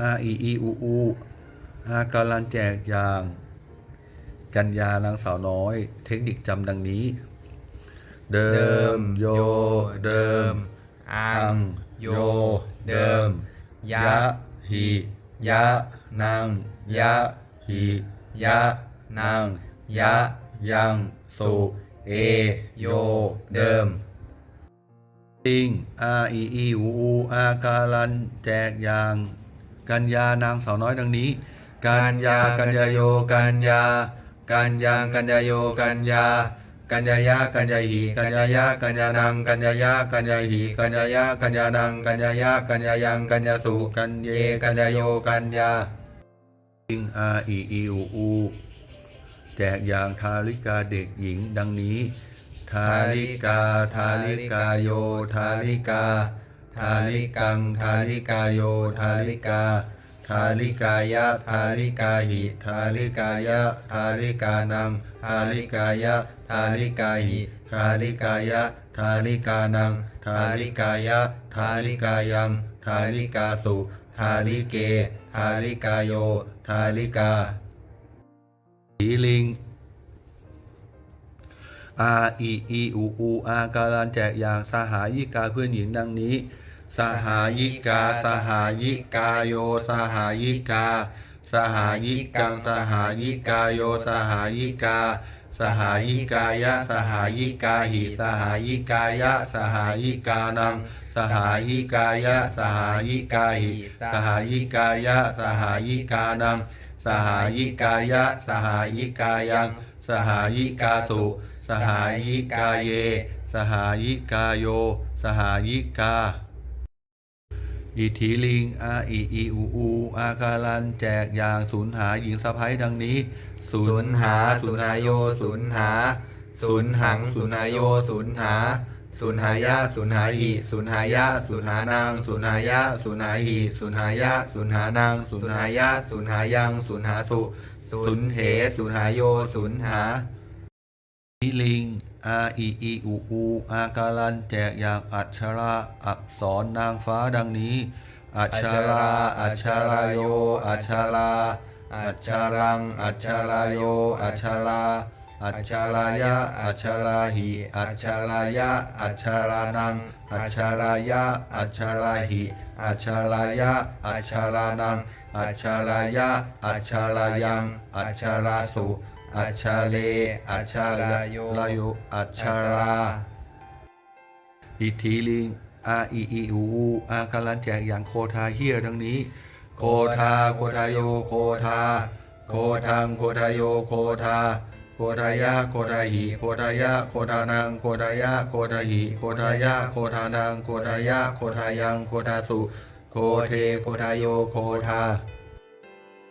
อาอีอีอูอูอากาลันแจกอย่าง กันยานางสาวน้อย เทคนิคจำดังนี้ เดิมโยโย เดิม อัง โย เดิม ยะหิยะนางยะหิยะนางยะยังสุเอ โย เดิมติงอาอีอีอูอูอาการันแจกอย่าง กันยานางสาวน้อยดังนี้ กันยากันยาโยกันยากันยางกันยาโยกันยากันยายะกันยาหีกันยายะกันยานังกันยายะกันยาหีกันยายะกันยานังกันยายะกันยายังกันยาสุกันเยกันยาโยกันยาติงอาอีอีอูอูแจกอย่างทาริกาเด็กหญิงดังนี้ ทาริกา ทาริกาโย ทาริกา ทาริกังทาริกาโยทาริกาทาริกายะทาริกาหิทาริกายะทาริกานังทาริกายะทาริกาหิทาริกายะทาริกานังทาริกายะทาริกายังทาริกาสุทาริเกทาริกาโยทาริกาสีลิงอาอีอีอูอูอาการันแจกอย่างสหายิกาเพื่อนหญิงดังนี้ สหายิกา สหายิกาโย สหายิกา สหายิกัง สหายิกาโย สหายิกา สหายิกายะ สหายิกาหิ สหายิกายะ สหายิกานัง สหายิกายะ สหายิกาหิ สหายิกายะ สหายิกานัง สหายิกายะ สหายิกายัง สหายิกาสุ สหายิกาเย สหายิกาโย สหายิกา อิทธิลิงอาอีอีอูอูอาการันแจกอย่างสูญหาหญิงสะพ้ยดังนี้สูญนหาสุนหายโยสุนหาสุนหังสุนหายโยสุนหาสุนหายะสุนหาหิสุนหายะสุนหานางสุนหายะสุนหาหิสุนหายะสุนหานางสุนหายะสุนหายังสุนหาสุสุนเหสุนหายโยสุนหานิลิง อาอีอีอูอูอาการันแจกอย่างอัชราอักษรนางฟ้าดังนี้ อัชราอัชราโย อัชราอัชรัง อัชราโย อัชราอัชรายะ อัชราหิอัชรายะ อัชรานัง อัชรายะ อัชราหิอัชรายะ อัชรานัง อัชรายะ อัชรายัง อัชราสุ อัชาเลอัชาลาโยลาโยอัชาราอิทธิลิงอาอีอีอูอูอาการันแจกอย่างโคทาเฮียดังนี้ โคทาโคทาโยโคทา โคทังโคทาโยโคทาโคทายะโคทาหิโคทายะโคทานังโคทายะโคทาหิโคทายะโคทานังโคทายะโคทายังโคทาสุ โคเทโคทาโยโคทา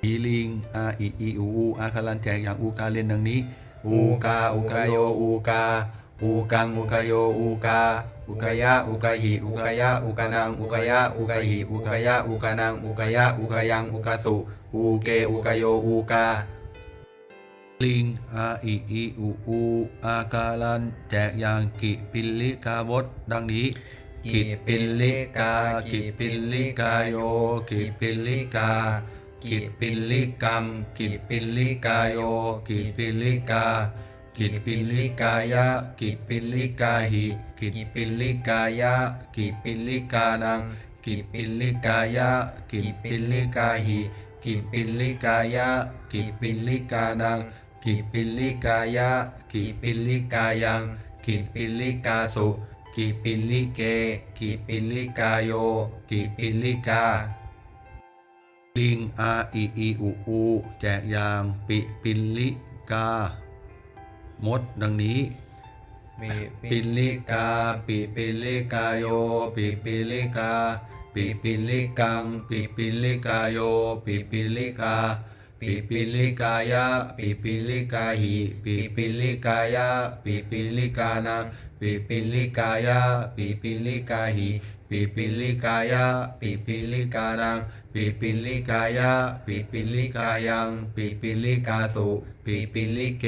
อีลิงอาอีอีอูอูอาคารันแจกอย่างอูกาเรียนดังนี้อูกาอูกาโยอูกาอูกังอูกาโยอูกาอูกายะอูกาหิอูกายะอูกานังอูกายะอูกาหิอูกายะอูกานังอูกายะอูกายังอูกาสุอูเกอูกาโยอูกาลิงอาอีอีอูอูอาการันแจกอย่างกิปิลลิกาบทดังนี้กิปิลลิกากิปิลลิกาโยกิปิลลิกา กิปิลิกังกิปิลิกาโย กิปิลิกา กิปิลิกายะ กิปิลิกาหิ กิปิลิกายะ กิปิลิกานัง กิปิลิกายะ กิปิลิกาหิ กิปิลิกายะ กิปิลิกานัง กิปิลิกายะ กิปิลิกายัง กิปิลิกาสุ กิปิลิเก กิปิลิกาโย กิปิลิกา ลิงอาอีอีอูอูแจกยางปิปิลลิกา มดดังนี้ปิปิลลิกา ปิปิลลิกาโย ปิปิลลิกา ปิปิลลิกัง ปิปิลลิกาโย ปิปิลลิกา ปิปิลลิกายะ ปิปิลลิกาหิ ปิปิลลิกายะ ปิปิลลิกานัง ปิปิลลิกายะ ปิปิลลิกาหิ ปิปิลิกายะปิปิลิกานังปิปิลิกายะปิปิลิกายังปิปิลิกาสุปิปิลิเก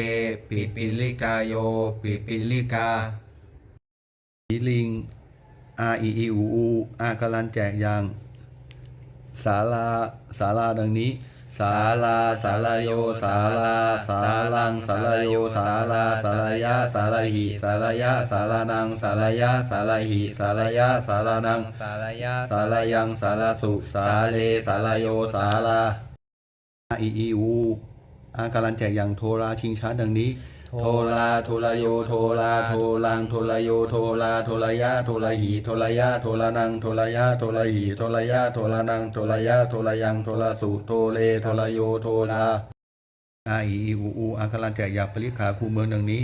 ปิปิลิกาโยปิปิลิกาสีลิงอาอีอีอูอูอากลันแจกยัง ศาลาศาลาดังนี้ ศาลาศาลาโยศาลาศาลังศาลาโยศาลาศาลายะศาลาหิศาลายะศาลานังศาลายะศาลาหิศาลายะศาลานังสารยะศาลายังศาลาสุศาเลศาลาโยศาลาอาอีอีอูอาการันแจกอย่างโทราชิงช้าดังนี้ โทลาโทลาโยโทลาโทลังโทลาโยโทลาโทลายะโทลาหีโทลายะโทลานังโทลายะโทลาหีโทลายะโทลานังโทลายะโทลายังโทลาสุโทเลโทลาโยโทลา อาอีอีอูอูอาการันแจกอยาปริขาคูเมืองดังนี้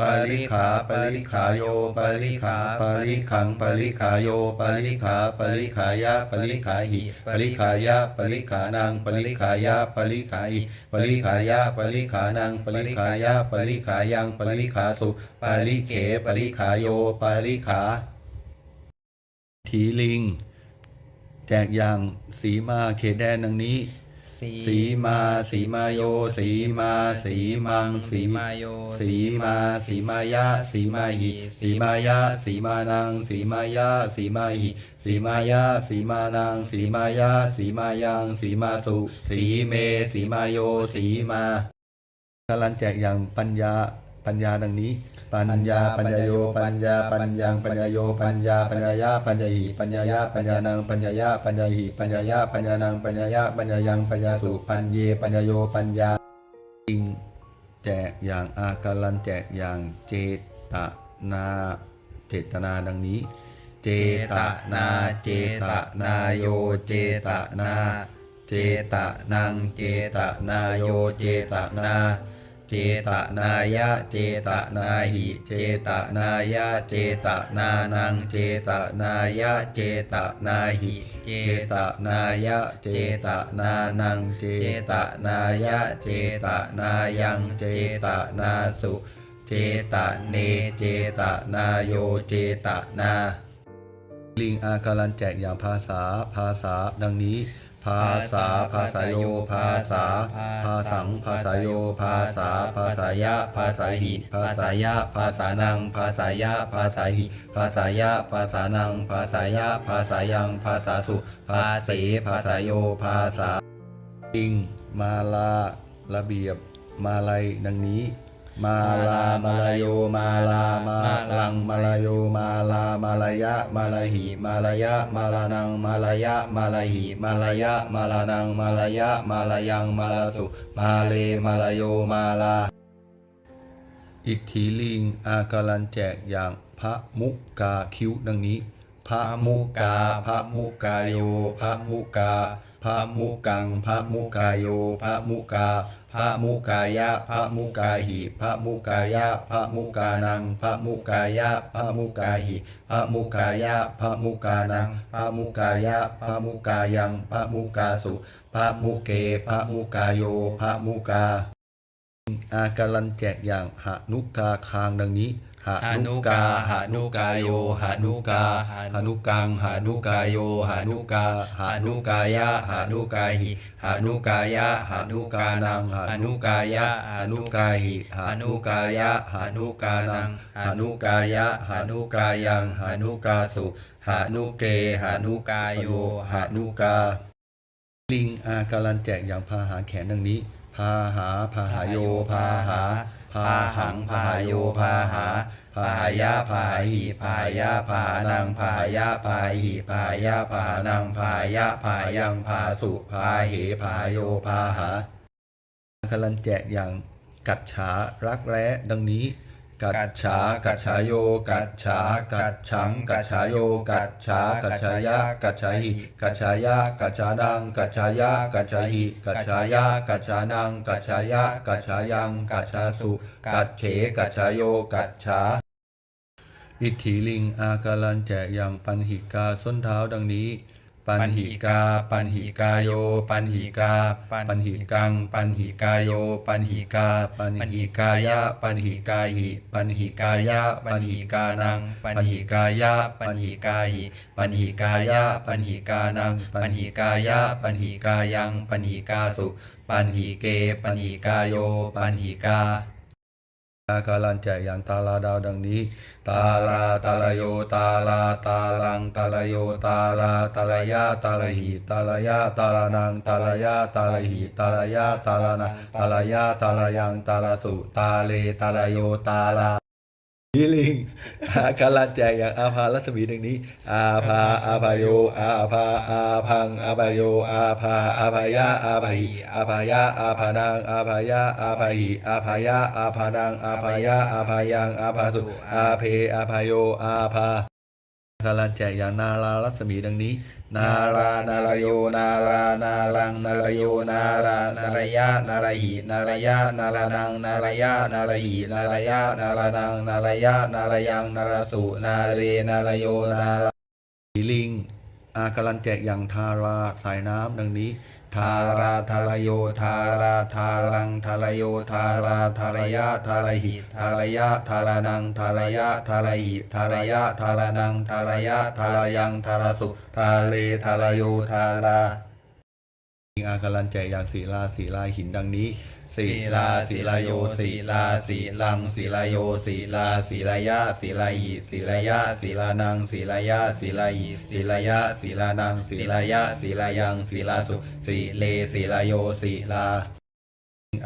ปริขาปริขาโยปริขาปริขังปริขาโยปริขาปริขายะปริขาหิปริขายะปริขานังปริขายะปริขาหิปริขายะปริขานังปริขายะปริขายังปริขาสุปริเขปริขาโยปริขาถีลิง แจกอย่างสีมาเขตแดนดังนี้ สีมาสีมาโยสีมาสีมังสีมาโยสีมาสีมายะสีมาหิสีมายะสีมานังสีมายะสีมาหิสีมายะสีมานังสีมายะสีมายังสีมาสุสีเมสีมาโยสีมากาลันแจกอย่างปัญญา ปัญญาดังนี้ ปัญญาปัญญาโย ปัญญาปัญญังปัญญาโย ปัญญาปัญญายะปัญญาหิปัญญายะปัญญานังปัญญายะปัญญาหิปัญญายะปัญญานังปัญญายะปัญญายังปัญญาสุปัญเยปัญญาโยปัญญาจริงแจกอย่างอาการันแจกอย่างเจตนาเจตนาดังนี้ เจตนาเจตนาโยเจตนา เจตนังเจตนาโยเจตนาเจตนายะเจตนาหิเจตนายะเจตนานังเจตนายะเจตนาหิเจตนายะเจตนานังเจตนายะเจตนายังเจตนาสุเจตเนเจตนาโยเจตนา ลิงอาการันแจกอย่างภาษาภาษาดังนี้ ภาษาภาษาโยภาษาภาสังภาษาโยภาษาภาษายะภาษาหิภาษายะภาษานังภาษายะภาษาหิภาษายะภาษานังภาษายะภาษายังภาษาสุภาเสภาษาโยภาษาลิงมาลาระเบียบมาลัยดังนี้ มาลามาลายโยมาลามาลังมาลายโยมาลามาลายะมาลาหิมาลายะมาลานังมาลายะมาลาหิมาลายะมาลานังมาลายะมาลายังมาลาสุมาเลมาลายโยมาลา อิทธิลิงอาการันแจกอย่างพระมุกาคิ้วดังนี้ พระมุกาพระมุกาโยพระมุกาพระมุกังพระมุกาโยพระมุกาพระมุกายะพระมุกาหิพระมุกายะพระมุกานังพระมุกายะพระมุกาหิพระมุกายะพระมุกานังพระมุกายะพระมุกายังพระมุกาสุพระมุเกพระมุกาโยพระมุกาอาการันแจกอย่างหานุกาคางดังนี้ หานุกาหานุกาโยหานุกาหานุกังหานุกาโยหานุกาหานุกายะหานุกาหิหานุกายะหานุกานังหานุกายะหานุกาหิหานุกายะหานุกานังหานุกายะหานุกายังหานุกาสุหานุเกหานุกาโยหานุกา ลิงอาการันแจกอย่างพาหาแขนดังนี้ พาหาพาหาโยพาหาพาหังพาหาโยพาหา พาหายะพาหิพาหายะพานังพาหายะพาหิพาหายะพานังพาหายะพายังพาสุพาเหพาโยพาหาอาการันแจกอย่างกัจฉารักแร้ดังนี้ กัจฉากัจฉาโย กัจฉากัจฉัง กัจฉาโย กัจฉากัจฉายะกัจฉาหิกัจฉายะกัจฉานัง กัจฉายะกัจฉาหิกัจฉายะกัจฉานัง กัจฉายะกัจฉายัง กัจฉาสุ กัจเฉกัจฉาโย กัจฉา อิทธิลิง อาการันแจกอย่างปันหิกาส้นเท้าดังนี้ ปันหิกา ปันหิกาโย ปันหิกา ปันหิกัง ปันหิกาโย ปันหิกา ปันหิกายะ ปันหิกาหิ ปันหิกายะ ปันหิกานัง ปันหิกายะ ปันหิกาหิ ปันหิกายะ ปันหิกานัง ปันหิกายะ ปันหิกายัง ปันหิกาสุ ปันหิเก ปันหิกาโย ปันหิกา อาการันแจอย่างตาราดาวดังนี้ ตาราตารโยตาราตารังตารโยตาราตาลยาตาลหิตาลยาตาลนังตาลยาตาลหิตาลยาตาลนังตาลยาตาลยังตาลสุตาเลตารโยตารา พิลิงอาการันแจกอย่างอาภารัศมีดังนี้ อาภาอาภาโย อาภาอาพัง อาภาโย อาภาอาภายะอาภาหิอาภายะอาภานังอาภายะอาภาหิอาภายะอาภานังอาภายะอาภายังอาภาสุอาเพอาภาโยอาภา การันแจกอย่างนารารัศมีดังนี้ นารานาราโยนารานารังนารโยนารานา รยะนารหินารยะนารานังนารยะนารหินารยะนารานังนารยะนารยังนารสุนาเรนารโยนาสีลิงอาการันแจกอย่างทาราสายน้ำดังนี้ ทาราทารโยทาราทารังทารโยทาราทารยะทารหิทารยะทารานังทารยะทารหิทารยะทารานังทารยะทารยังทารสุทาเรทารโยทาราอาการันแจอย่างศีลาศีลาหินดังนี้ ศีลาศีลาโยศีลาศีลังศีลาโยศีลาศีลายะศีลายิศีลายะศีลานังศีลายะศีลายิศีลายะศีลานังศีลายะศีลายังศีลาสุศีเลศีลาโยศีลา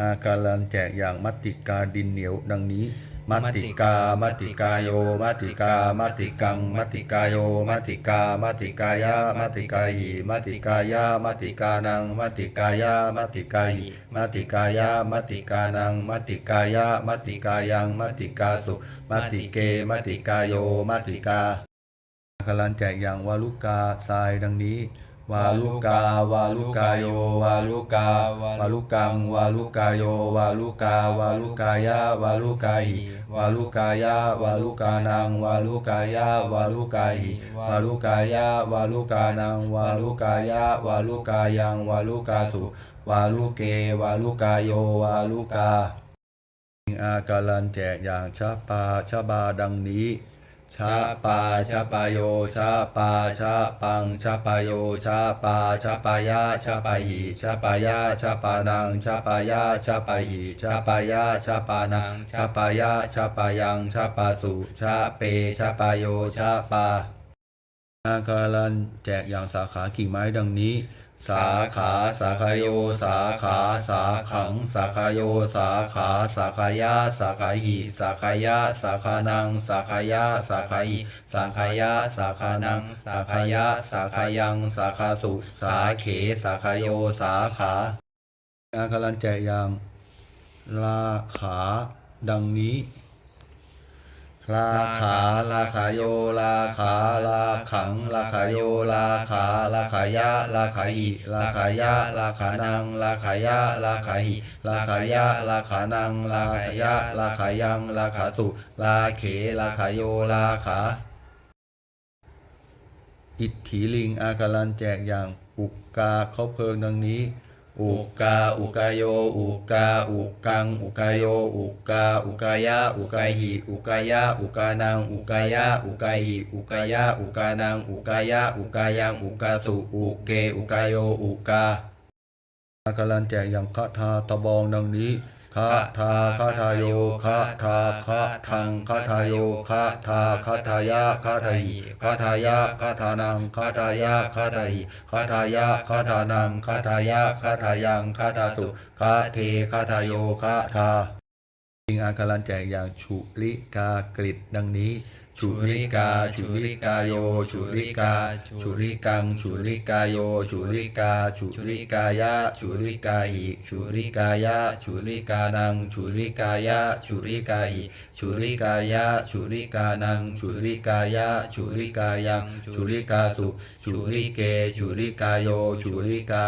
อาการันแจกอย่างมัตติกาดินเหนียวดังนี้ มัตติกามัตติกาโยมัตติกามัตติกังมัตติกาโยมัตติกามัตติกายะมัตติกาหิมัตติกายะมัตติกานังมัตติกายะมัตติกาหิมัตติกายะมัตติกานังมัตติกายะมัตติกายังมัตติกาสุมัตติเกมัตติกาโยมัตติกาอาการันแจกอย่างวาลุกาทรายดังนี้ วาลุกาวาลุกาโยวาลุกาวาลุกังวาลุกาโยวาลุกาวาลุกายะวาลุกาหิวาลุกายะวาลุกานังวาลุกายะวาลุกาหิวาลุกายะวาลุกานังวาลุกายะวาลุกายังวาลุกาสุวาลุเกวาลุกาโยวาลุกาอาการันแจกอย่างชาปาชาบาดังนี้ ชาปาชาปโยชาปาชาปังชาปโยชาปาชาปายะชาปาหิชาปายะชาปานังชาปายะชาปาหิชาปายะชาปานังชาปายะชาปายังชาปาสุชาเปชาปโยชาปาอาการันแจกอย่างสาขากิ่งไม้ดังนี้ สาขาสาขาโยสาขาสาขังสาขาโยสาขาสาขายะสาขาหิสาขายะสาขานังสาขายะสาขาหิสาขายะสาขานังสาขายะสาขายังสาขาสุสาเขสาขาโยสาขาอาการันแจกยางลาขาดังนี้ ลาขาลาขาโยลาขาลาขังลาขาโยลาขาลาขายะลาขาหิลาขายะลาขานังลาขายะลาขาหิลาขายะลาขานังลาขายะลาขายังลาขาสุลาเขลาขาโยลาขาอิทธิลิงอาการันแจกอย่างอุกกาเขาเพลิงดังนี้ อุกาอุกาโยอุกาอุกังอุกาโยอุกาอุกายะอุกาหิอุกายะอุกานังอุกายะอุกาหิอุกายะอุกานังอุกายะอุกายังอุกาสุอุเกอุกาโยอุกาการันแจกอย่างคาถาตะบองดังนี้ คาทาคาทาโยคาทาคาทังคาทาโยคาทาคาทายะคาทาหิคาทายะคาทานังคาทายะคาทาหิคาทายะคาทานังคาทายะคาทายังคาทาสุคาเทคาทาโยคาทาจิงอาการันแจกอย่างฉุริกากริดดังนี้ ฉุริกาฉุริกาโยฉุริกาฉุริกังฉุริกาโยฉุริกาฉุริกายะฉุริกาหิฉุริกายะฉุริกานังฉุริกายะฉุริกาหิฉุริกายะฉุริกานังฉุริกายะฉุริกายังฉุริกาสุฉุริเกฉุริกาโยฉุริกา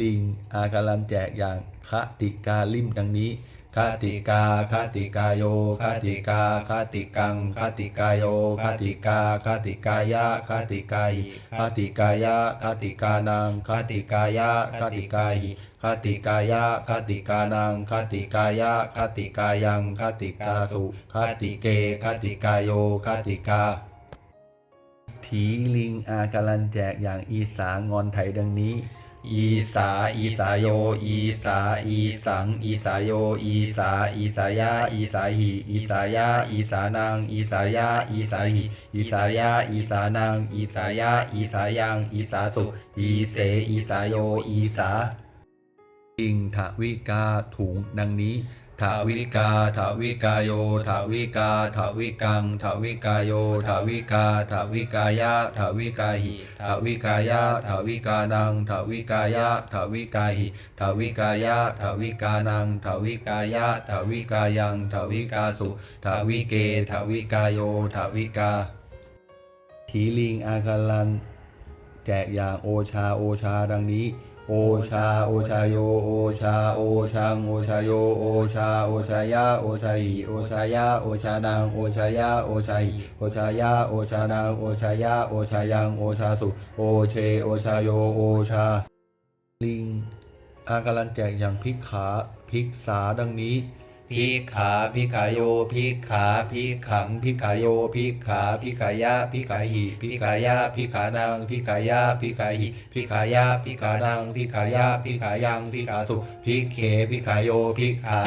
ลิงอาการันแจกอย่างคติกาลิมดังนี้ คติกาคติกาโยคติกาคติกังคติกาโยคติกาคติกายะคติกาหิคติกายะคติกานังคติกายะคติกาหิคติกายะคติกานังคติกายะคติกายังคติกาสุคติเกคติกาโยคติกาถีลิงอาการันแจกอย่างอีสางอนไถดังนี้ อีสา อีสาโย อีสา อีสัง อีสาโย อีสา อีสายา อีสาหิ อีสายา อีสานังอีสายา อีสาหิ อีสายา อีสานังอีสายา อีสายัง อีสาสุ อีเส อีสาโย อีสาอิงทวิกาถุงดังนี้ ทวิกาทวิกาโยทวิกาทวิกังทวิกาโยทวิกาทวิกายะทวิกาหิทวิกายะทวิกานังทวิกายะทวิกาหิทวิกายะทวิกานังทวิกายะทวิกายังทวิกาสุทวิเกทวิกาโยทวิกาถีลิงอาการลัน แจกอย่างโอชาโอชาดังนี้ โอชาโอชาโยโอชาโอชังโอชาโยโอชาโอชายาโอชายีโอชายาโอชานังโอชายาโอชายีโอชายาโอชานังโอชายาโอชายังโอชาสุโอเชโอชาโยโอชาลิงอาการลันแจกอย่างพิกขาพิกษาดังนี้ พิกขาพิกาโยพิกขาพิกขังพิกาโยพิกขาพิกายะพิกาหิพิกายะพิกานังพิกายะพิกาหิพิกายะพิกานังพิกายะพิกายังพิกาสุพิกเขพิกาโยพิกขา